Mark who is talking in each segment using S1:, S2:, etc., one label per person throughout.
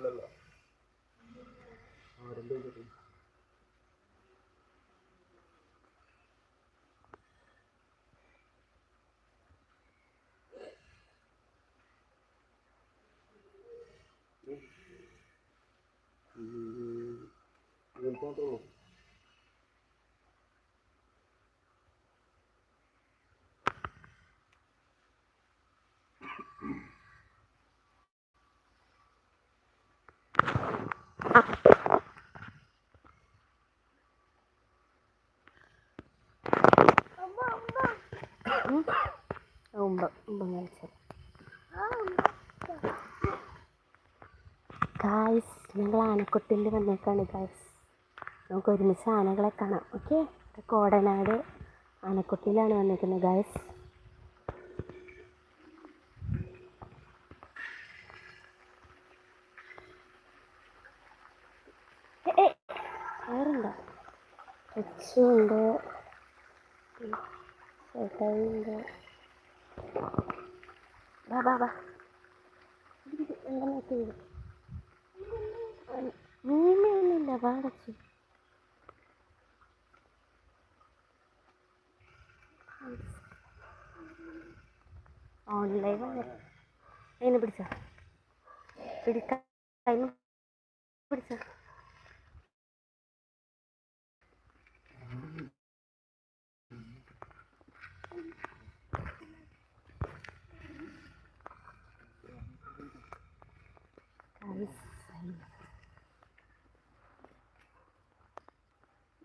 S1: അല്ലല്ല. ആ രണ്ട് കഴിഞ്ഞിട്ട് ഇങ്ങനത്തെ
S2: ഗായ്സ് ഞങ്ങൾ ആനക്കൊട്ടിൽ വന്നേക്കാണ് ഗായ്സ് നമുക്ക് ഒരുമിച്ച് ആനകളെ കാണാം ഓക്കെ കോടനാട് ആനക്കൊട്ടിലാണ് വന്നേക്കുന്നത് ഗായ്സ് വേറെന്താ കൊച്ചുണ്ട്. ചേട്ടായിണ്ട്. വാ വാ വാ. നീമയൊന്നുമില്ല വാടച്ചു. ഓൺലൈൻ അതിനെ പിടിച്ച? പിടിക്കാൻ പിടിച്ച?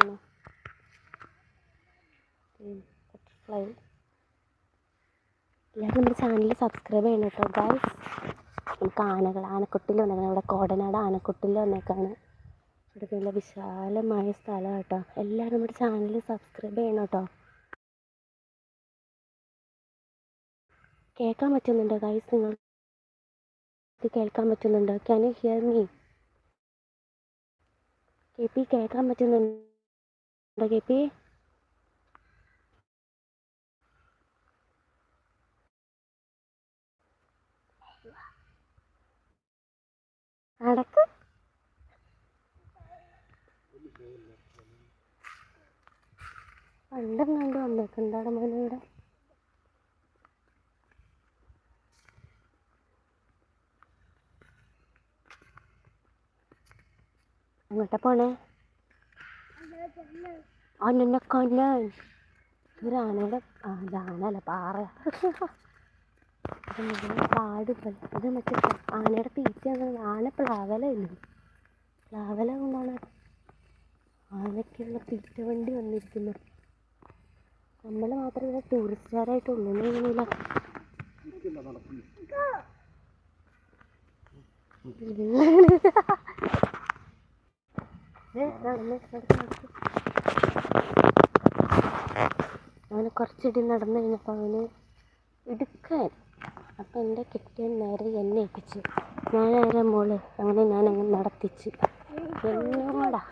S2: പറക്കുന്നു ബട്ടർഫ്ലൈ എല്ലാവരും നമ്മുടെ ചാനൽ സബ്സ്ക്രൈബ് ചെയ്യണം കേട്ടോ ഗൈസ് നമുക്ക് ആനകൾ ആനക്കുട്ടിൽ വന്നേക്കാണ്. ഇവിടെ കോടനാട് ആനക്കുട്ടിൽ വന്നേക്കാണ്. ഇവിടെ നല്ല വിശാലമായ സ്ഥലമാണ് കേട്ടോ. എല്ലാവരും നമ്മുടെ ചാനൽ സബ്സ്ക്രൈബ് ചെയ്യണം കേട്ടോ. കേൾക്കാൻ പറ്റുന്നുണ്ടോ ഗൈസ് നിങ്ങൾ ഇത് കേൾക്കാൻ പറ്റുന്നുണ്ടോ? Can you hear me K P കേൾക്കാൻ പറ്റുന്നുണ്ടോ? കെ പി അടക്ക്. പണ്ടെങ്ങാണ്ട് വന്നേക്കുണ്ടാടെ മോനെ ഇവിടെ? അങ്ങോട്ടാ പോണേ? അന്നെ കൊല്ലാൻ ഒരു ആനയുടെ ആ ഇത് ആനയല്ല പാറ പോലെ ഇത് മറ്റേ ആനയുടെ തീറ്റയാണ്. ആന പ്ലാവലായിരുന്നു പ്ലാവല കൊണ്ടാണ് ആനയ്ക്കുള്ള തീറ്റ വണ്ടി വന്നിരിക്കുന്നു നമ്മൾ മാത്രമേ ഇവിടെ ടൂറിസ്റ്റുകാരായിട്ടുള്ളൂ ഇങ്ങനെയില്ല. അവന് കുറച്ചിടി നടന്നു കഴിഞ്ഞപ്പോൾ അവന് ഇടുക്കാൻ അപ്പം എന്റെ കെട്ടിയൻ നേരെ എന്നെ ഞാൻ ആരാ മോൾ അങ്ങനെ ഞാൻ അങ്ങ് നടത്തിച്ച്. എന്നോടാ.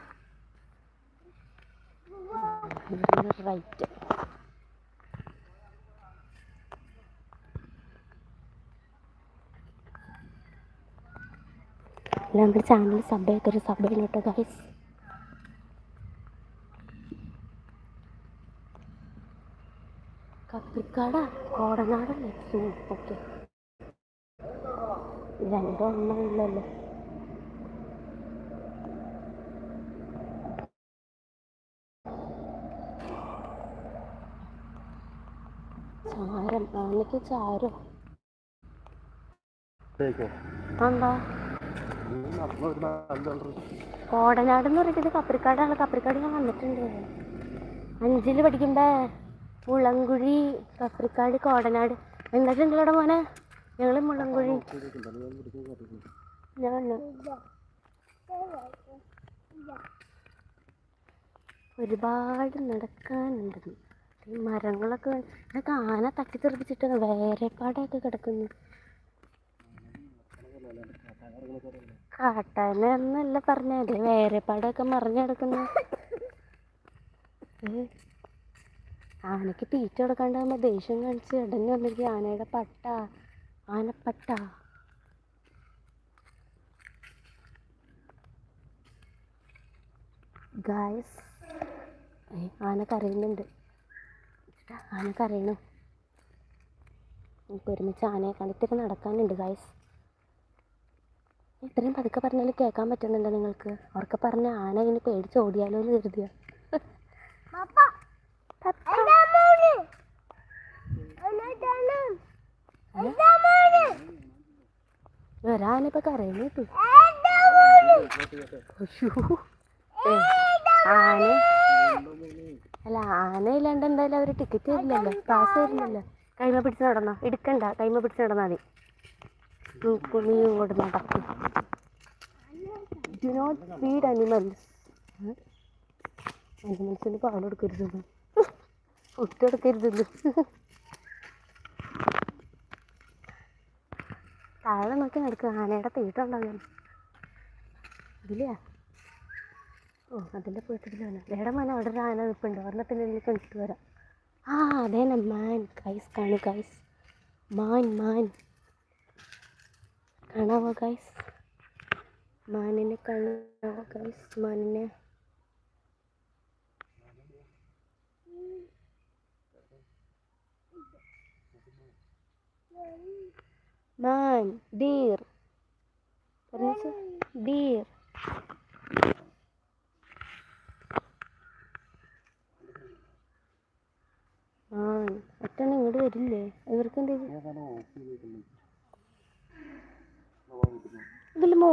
S2: റൈറ്റ്. നമ്മുടെ ചാനൽ സബ് ചെയ്തൊരു സബ് ചെയ്യണം കേട്ടോ ഗൈസ് കപ്പിക്കാട കോടനാടല്ലേ ഓക്കെ രണ്ടെണ്ണം ഉള്ളല്ലോ? ചാരം എനിക്ക് ചാരോ? എന്താ? കോടനാട് എന്ന് പറയുന്നത് കപ്പരിക്കാടാണ് കപ്പരിക്കാട് ഞാൻ വന്നിട്ടുണ്ട്. അഞ്ചിൽ പഠിക്കുമ്പോ മുളങ്കുഴി കഫ്രിക്കാട് കോടനാട്. എന്നിട്ടുണ്ടല്ലോടെ മോനെ? ഞങ്ങൾ മുളങ്കുഴി ഒരുപാട് നടക്കാനുണ്ട്. മരങ്ങളൊക്കെ ഇതൊക്കെ ആന തട്ടിത്തെറിപ്പിച്ചിട്ടാണ് വേരെപ്പാടൊക്കെ കിടക്കുന്നു. കാട്ടാന എന്നല്ല പറഞ്ഞത് വേരെപ്പാടൊക്കെ മറിഞ്ഞു കിടക്കുന്നു. ആനയ്ക്ക് തീറ്റ കൊടുക്കാണ്ടാകുമ്പോൾ ദേഷ്യം കാണിച്ച് ഇടഞ്ഞു വന്നിരിക്കും ആനയുടെ പട്ട ആനപ്പട്ട. ഗായസ് ആന കരയുന്നുണ്ട്. ആന കരയണു? നമുക്ക് ഒരുമിച്ച് ആനയെ കണ്ടിട്ട് നടക്കാനുണ്ട് ഗായസ് ഇത്രയും പതുക്കെ പറഞ്ഞാൽ കേൾക്കാൻ പറ്റുന്നുണ്ടോ നിങ്ങൾക്ക്? അവർക്ക് പറഞ്ഞ ആന ഇങ്ങനെ പേടിച്ച് ഓടിയാലോ എന്ന് കരുതിയ. ഒരാനിപ്പോ കരയുന്നു കേട്ടു ആന അല്ല ആനയില്ലാണ്ട് എന്തായാലും അവർ ടിക്കറ്റ് തരില്ലല്ലോ പാസ് തരില്ലല്ലോ കൈമ പിടിച്ച് നടന്നോ എടുക്കണ്ട കൈമ പിടിച്ച് നടന്നാ മതി നീ ഇങ്ങോട്ട് നടക്കും ഡു നോട്ട് ഫീഡ് അനിമൽസ് അനിമൽസിന് പാൽ കൊടുക്കരുത് ഫുഡ് കൊടുക്കരുത് താഴെ നോക്കി നടക്കുക ആനയുടെ ഉണ്ടാകും ഇതിലെയാ ഓ അതിന്റെ പോയിട്ടില്ലാണ് വേറെ മാന അവിടെ ഒരു ആന നിൽപ്പുണ്ട് ഒരെണ്ണത്തിന്റെ എനിക്ക് കണ്ടിട്ട് വരാം. ആ അതേനെ മാൻ. കൈസ് കാണു കൈസ് മാൻ മാൻ. കാണാവോ കൈസ് മാനിനെ കാണാവോ കൈസ് മാനിനെ മാൻ ഡീർ പറഞ്ഞു ഡീർ ആ ഒറ്റണ് ഇങ്ങോട്ട് വരില്ലേ? ഇവർക്ക് എന്ത് ഇതിൽ മോ